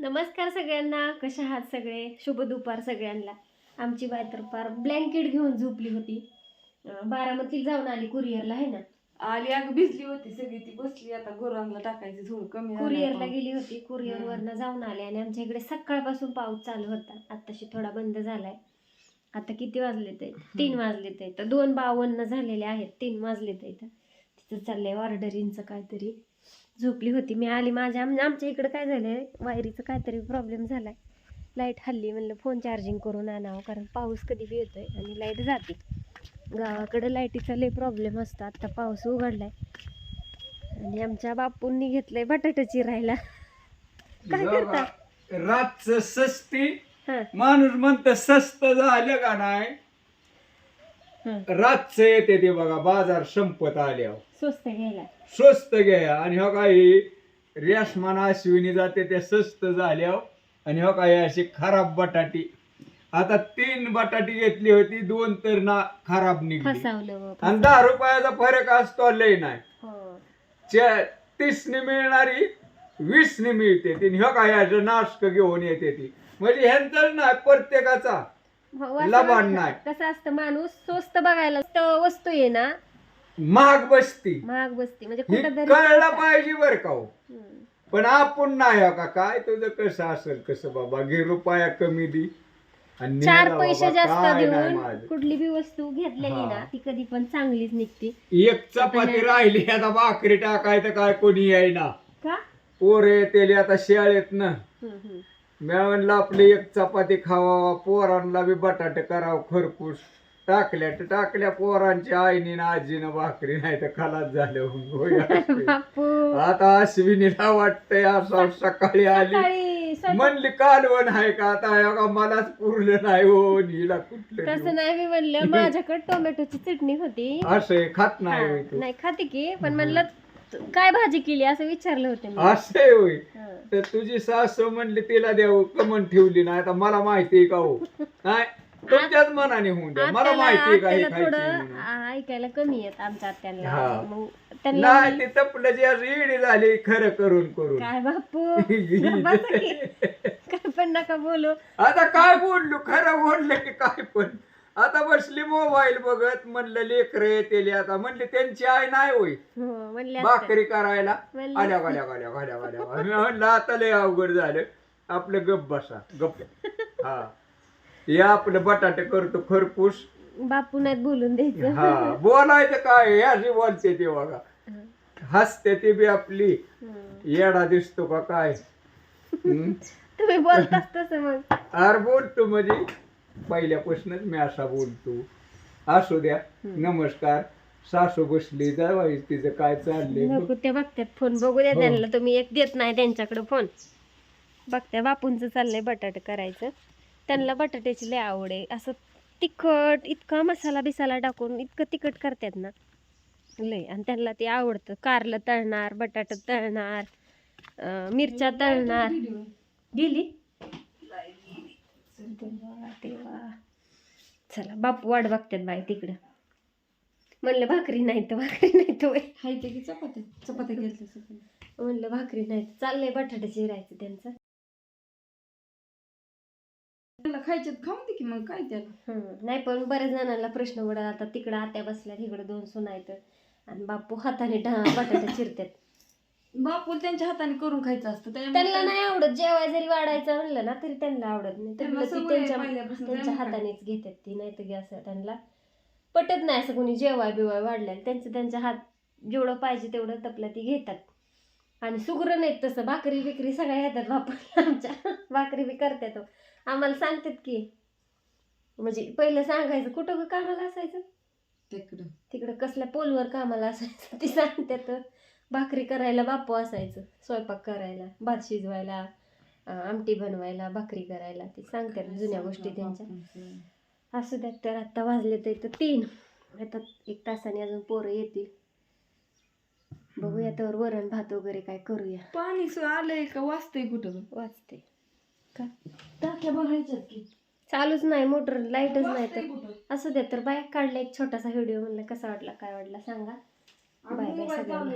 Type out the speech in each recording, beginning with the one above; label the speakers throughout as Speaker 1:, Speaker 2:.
Speaker 1: नमस्कार सगळ्यांना. कशा आहात सगळे? शुभ दुपार सगळ्यांना. आमची बाय तर फार ब्लँकेट घेऊन झोपली होती. अं, बारामतीला जाऊन आली कुरिअरला आहे ना?
Speaker 2: आली अग भिजली होती सगळी. ती बसली आता गुरांना टाकायची थोडं कमी
Speaker 1: कुरिअरला. गेली होती. कुरिअर वरनं जाऊन आले आणि आमच्या इकडे सकाळपासून पाऊस चालू होता. आताशी थोडा बंद झालाय. आता किती वाजले ते? तीन वाजले ते. तर दोन बावन्न झालेले आहेत. तीन वाजले ते तिथं चाललंय ऑर्डरींचं काहीतरी. झोपली होती. मी आली माझ्या आम- आमच्या इकडं काय झालंय? वायरीचं काहीतरी प्रॉब्लेम झालाय. लाइट हल्ली म्हणलं फोन चार्जिंग करून आणावं कारण पाऊस कधी बी येतोय आणि लाइट जाते. गावाकडे लाईटीचा लय प्रॉब्लेम असतो. आता पाऊस उघडलाय. आणि आमच्या बापूंनी घेतलंय बटाटा चिरायला. काय करता?
Speaker 3: रातच सस्ती.
Speaker 1: हा.
Speaker 3: माणूस म्हणत स्वस्त झालं का नाही? रातच येते ते बघा बाजार संपत आल्यावर.
Speaker 1: स्वस्त घ्यायला.
Speaker 3: स्वस्त घ्या. आणि हो काही रेशमान अश्विनी जाते ते स्वस्त झाल्यावर. आणि हो काही अशी खराब बटाटी. आता तीन बटाटी घेतली होती दोन तर ना खराब निघली.
Speaker 1: फसावलं
Speaker 3: आणि दहा रुपयाचा फरक असतो लय नाही.
Speaker 1: हो.
Speaker 3: च्या तीसने मिळणारी वीसने मिळते ती. ह्यो काय असं नाशक घेऊन येते ती. म्हणजे ह्यांचं नाही प्रत्येकाचा.
Speaker 1: कसं असतं माणूस स्वस्त बघायला वस्तू आहे ना
Speaker 3: महाग बसती.
Speaker 1: महाग बसते. म्हणजे
Speaker 3: ही
Speaker 1: कुठं
Speaker 3: कळलं पाहिजे बर का हो.
Speaker 1: हम्म.
Speaker 3: पण आपण नाही हो का? काय तुझं कसं असेल कसं बाबा? घे रुपया कमी दी. आणि
Speaker 1: चार पैसे
Speaker 3: बाबा,
Speaker 1: जास्त
Speaker 3: काय नाही
Speaker 1: देऊन. कुठली बी वस्तू घेतलेली
Speaker 3: हा.
Speaker 1: ना ती कधी पण चांगलीच निघते.
Speaker 3: एक चपाती राहिली आता भाकरी टाकायचं काय कोणी येईना
Speaker 1: का?
Speaker 3: पोर येते आता शाळेत ना
Speaker 1: हम्म, हम्म.
Speaker 3: मी म्हणलं आपली एक चपाती खावा पोरांना बी बटाटे करावं खरपूस टाकल्या तर टाकल्या पोरांच्या आईनी ना आजीनं भाकरी नाही तर खलास झालं आता अश्विनीला वाटतंय असं सकाळी आली. म्हणली कालवण आहे का आता? हे का मलाच पुरलं नाही हो हिला कुठलं
Speaker 1: तसं? नाही मी म्हणलं माझ्याकडे टोमॅटोची चटणी होती.
Speaker 3: असं खात नाही
Speaker 1: खाते की पण म्हणलं काय भाजी केली? असं विचारलं होतं
Speaker 3: असं होय. तर तुझी सासू म्हणली तिला द्यावं कमन ठेवली नाही. आता मला माहिती आहे का हो? नाही तुमच्याच मनाने होऊन द्या. मला माहिती आहे का हे
Speaker 1: आत्याला
Speaker 3: खायची
Speaker 1: थोडं
Speaker 3: म्हणून.
Speaker 1: आ- ऐकायला कमी येत आमच्या आत्याला
Speaker 3: हा.
Speaker 1: मग त्यांना
Speaker 3: नाही ती तपलं जी इडी झाली खरं करून करून.
Speaker 1: काय बापू? बसा की. काय पण नका बोलू.
Speaker 3: आता काय बोललो? खरं बोललं की काय पण. आता बसली मोबाईल बघत म्हणलं लेकर येते आता. म्हणले त्यांची आई नाही होय.
Speaker 1: हो.
Speaker 3: भाकरी करायला. आल्या गाल्या गाल्या गाल्या गाल्या म्हणलं आता लय अवघड झालं. आपलं गप बसा. गप. हा. हे आपलं बटाटे करतो खरपूस.
Speaker 1: बापू नाहीत बोलून द्यायचं.
Speaker 3: हा. बोलायचं काय? हे अशी बोलते ते बघा. हसते ती बी आपली. येडा दिसतो का काय?
Speaker 1: तुम्ही बोलताच तसं मग.
Speaker 3: अरे बोलतो म्हणजे पहिल्यापासूनच मी असा बोलतो. असू द्या. नमस्कार. सासू बसली जावाय तिचं काय चाललंय.
Speaker 1: नको ते बघतात फोन. बघू द्या
Speaker 3: हो.
Speaker 1: त्यांना. तुम्ही एक देत नाही त्यांच्याकडे फोन. बघत्या बापूंचं चाललंय बटाटे करायचं. त्यांना बटाट्याची लय आवड आहे. असं तिखट इतका मसाला बिसाला टाकून इतकं तिखट करतात ना. लय. आणि त्यांना ते आवडतं. कारलं तळणार बटाटा तळणार अं, मिरच्या तळणार. गेली देवा, देवा. चला बापू वाट बघतात बाई तिकडं. म्हणलं भाकरी नाही तर भाकरी नाही तर
Speaker 2: ते की चपात्या चपात्या घेतल्या
Speaker 1: म्हणलं भाकरी नाही तर चाललंय बटाटा चिरायचं त्यांचं.
Speaker 2: त्याला खायच्यात खाऊन दे की मग काय त्याला.
Speaker 1: नाही पण बऱ्याच जणांना प्रश्न पडत आता तिकडं आत्या बसल्या इकडं दोन सुना आहेत. आणि बापू हाताने ढा बटाटा चिरतात
Speaker 2: बापूल त्यांच्या हाताने करून खायचं असतं
Speaker 1: त्यांना नाही आवडत जेवाय जरी वाढायचं म्हणलं ना तरी त्यांना आवडत नाही.
Speaker 2: त्यांना
Speaker 1: तरी ती
Speaker 2: सवय आहे
Speaker 1: त्यांच्या
Speaker 2: पहिल्यापासून
Speaker 1: त्यांच्या
Speaker 2: त्यामुळे
Speaker 1: हातानेच घेतात ती नाही तर असं त्यांना. पटत नाही असं कोणी जेवाय बिवाय वाढलेलं त्यांचं त्यांच्या हात जेवढं पाहिजे तेवढं तपलं ती घेतात. आणि सुगरं नाहीत तसं भाकरी बिकरी सगळ्या येतात बापू आमच्या. भाकरी बी करतात हो. आम्हाला सांगतात की म्हणजे पहिलं सांगायचं कुठं ग कामाला असायचं?
Speaker 2: तिकडं.
Speaker 1: तिकडं कसल्या पोलवर कामाला असायचं ती सांगतात भाकरी करायला बापू असायचं स्वयंपाक करायला भात शिजवायला आमटी बनवायला भाकरी करायला. ते सांगतात जुन्या गोष्टी त्यांच्या. असू द्यात तर आत्ता वाजले तर इथं तीन. आता एक तासाने अजून पोरं येतील. बघूया तर वरण भात वगैरे काय करूया.
Speaker 2: पाणी सु आलंय का? वाचतंय कुठं
Speaker 1: वाचते का?
Speaker 2: टाक्या बघायच्यात की.
Speaker 1: चालूच नाही मोटर लाईटच नाही तर. असू द्या तर बाय काढला एक छोटासा व्हिडिओ म्हणलं कसा वाटला काय वाटला सांगा. बाय बाय सगळ्यांना.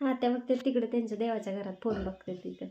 Speaker 1: हा त्या बघते तिकडे त्यांच्या देवाच्या घरात फोन बघते तिथं